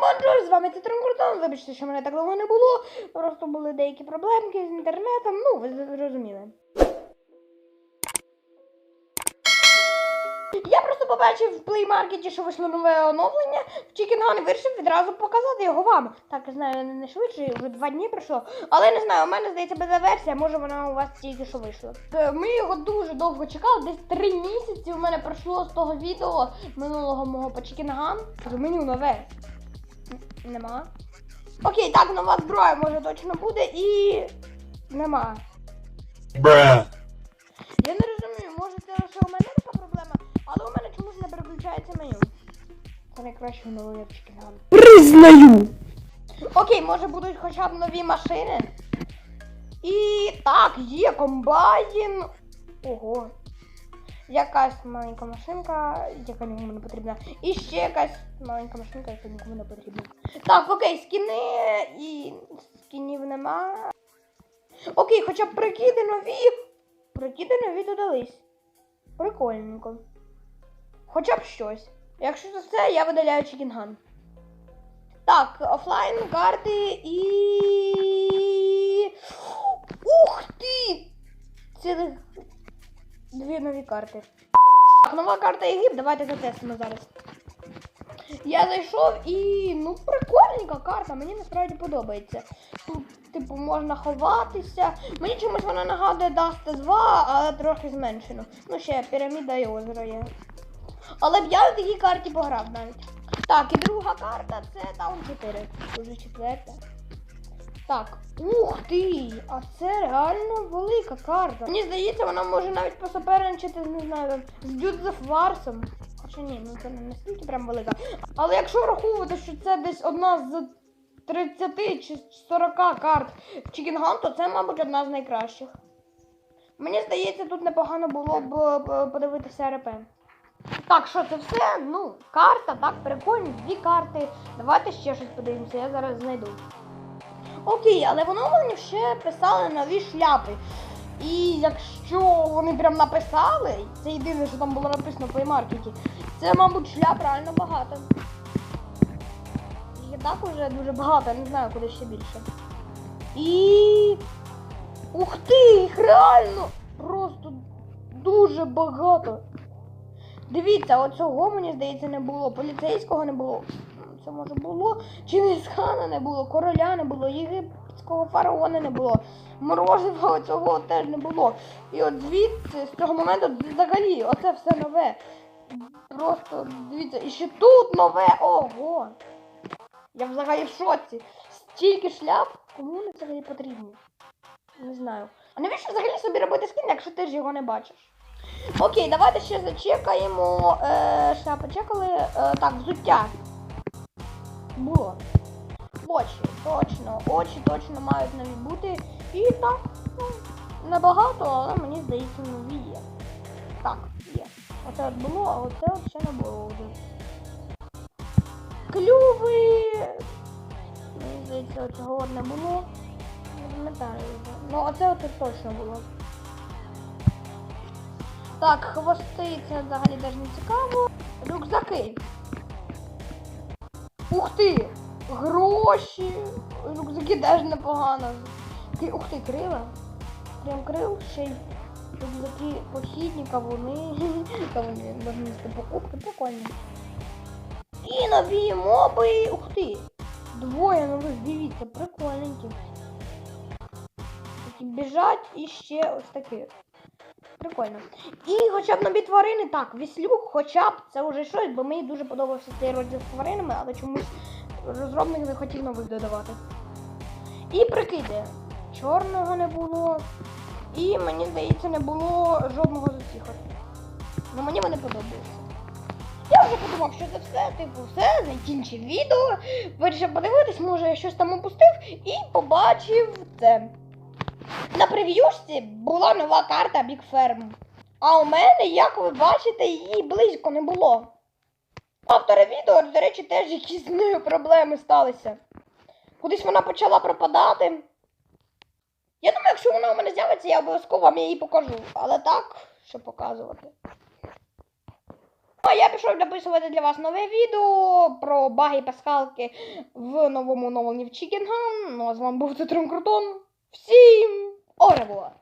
бонжур, з вами Цитрон Куртон. Вибачте, що мене так довго не було. Просто були деякі проблемки з інтернетом. Ну, ви зрозуміли. Я просто побачив в плеймаркеті, що вийшло нове оновлення в Чікінган і вирішив відразу показати його вам. Так, знаю, не швидше, вже два дні пройшло. Але не знаю, у мене здається бета-версія, може вона у вас тільки що вийшла. Е, Ми його дуже довго чекали, десь три місяці у мене пройшло з того відео минулого мого по Чікінган. Меню нове. Нема. Окей, так, нова зброя може точно буде і. Нема. Bruh. Я не розумію, може це лише у мене така проблема, але у мене чомусь не переключається меню. Це найкраще новий Чікінган. Признаю. Окей, може будуть хоча б нові машини. І так, є комбайн. Ого. Якась маленька машинка, яка нікому не потрібна. І ще якась маленька машинка, яка нікому не потрібна. Так, окей, скіни і скінів нема. Окей, хоча б прикиди нові. Прикиди нові додались. Прикольненько. Хоча б щось. Якщо це все, я видаляю Чікінган. Так, офлайн карти і. Ух ти! Цілих дві нові карти. Так, нова карта Єгипт, давайте затестимо зараз. Я зайшов і. ну прикольненька карта, мені насправді подобається. Тут, типу, можна ховатися. Мені чомусь вона нагадує Dust 2, але трохи зменшено. Ну ще піраміда і озеро є. Але б я на такій карті пограв навіть. Так, і друга карта це Таун 4. Уже четверта. Так, ух ти! А це реально велика карта. Мені здається, вона може навіть посоперничати, не знаю, з Дюдзеф Варсом. Хоча ні, ну це не настільки прям велика. Але якщо враховувати, що це десь одна з 30 чи 40 карт в Чікінган, то це, мабуть, одна з найкращих. Мені здається, тут непогано було б подивитися РП. Так, що це все? Ну, карта, так, прикольні, дві карти. Давайте ще щось подивимося, я зараз знайду. Окей, але в оновленні ще писали нові шляпи. І якщо вони прям написали, це єдине, що там було написано в плеймаркеті, це, мабуть, шляп реально багато. І так уже дуже багато, я не знаю, куди ще більше. І. Ух ти! Їх реально просто дуже багато. Дивіться, оцього, мені здається, не було. Поліцейського не було. Це може було. Чингисхана не було, короля не було, єгипетського фараона не було. Морозива цього теж не було. І от звідси, з цього моменту, взагалі, оце все нове. Просто дивіться, і ще тут нове. Ого! Я взагалі в шоці. Стільки шляп, кому вони взагалі потрібні? Не знаю. А навіщо взагалі собі робити скін, якщо ти ж його не бачиш? Окей, давайте ще зачекаємо. Е, шляпи чекали. Е, так, взуття. Було. Очі, точно. Очі точно мають нові бути. І так, ну, небагато, але мені здається, нові є. Так, є. Оце от було, а оце от ще не було вже. Клюви. Мені здається, цього не було. Не пам'ятаю вже. Ну, оце от точно було. Так, хвости це взагалі теж не цікаво. Рюкзаки. Ух ти! Гроші! Рюкзаки теж непогано. Ух ти, крила. Прям крил, ще й рюкзаки похідні, кавуни. Кавуни, можна покупки, прикольно. І нові моби. Ух ти! Двоє нових, дивіться, прикольненькі. Біжать і ще ось такі. Прикольно. І хоча б нові тварини, так, віслюк, хоча б це вже щось, бо мені дуже подобався цей розділ з тваринами, але чомусь розробник не хотів нових додавати. І прикиди. Чорного не було. І мені здається, не було жодного з усіх. Ну мені вони подобаються. Я вже подумав, що це все, типу, все, закінчив відео. Вирішив подивитись, може я щось там опустив і побачив це. На прев'юшці була нова карта Big Firm. А у мене, як ви бачите, її близько не було. Автора відео, до речі, теж якісь з нею проблеми сталися. Кудись вона почала пропадати. Я думаю, якщо вона у мене з'явиться, я обов'язково вам її покажу. Але так, що показувати. А я пішов записувати для вас нове відео про баги пасхалки в новому новелі в Чікінгам. Ну а з вами був Цитрон Крутон. Всім оревуар!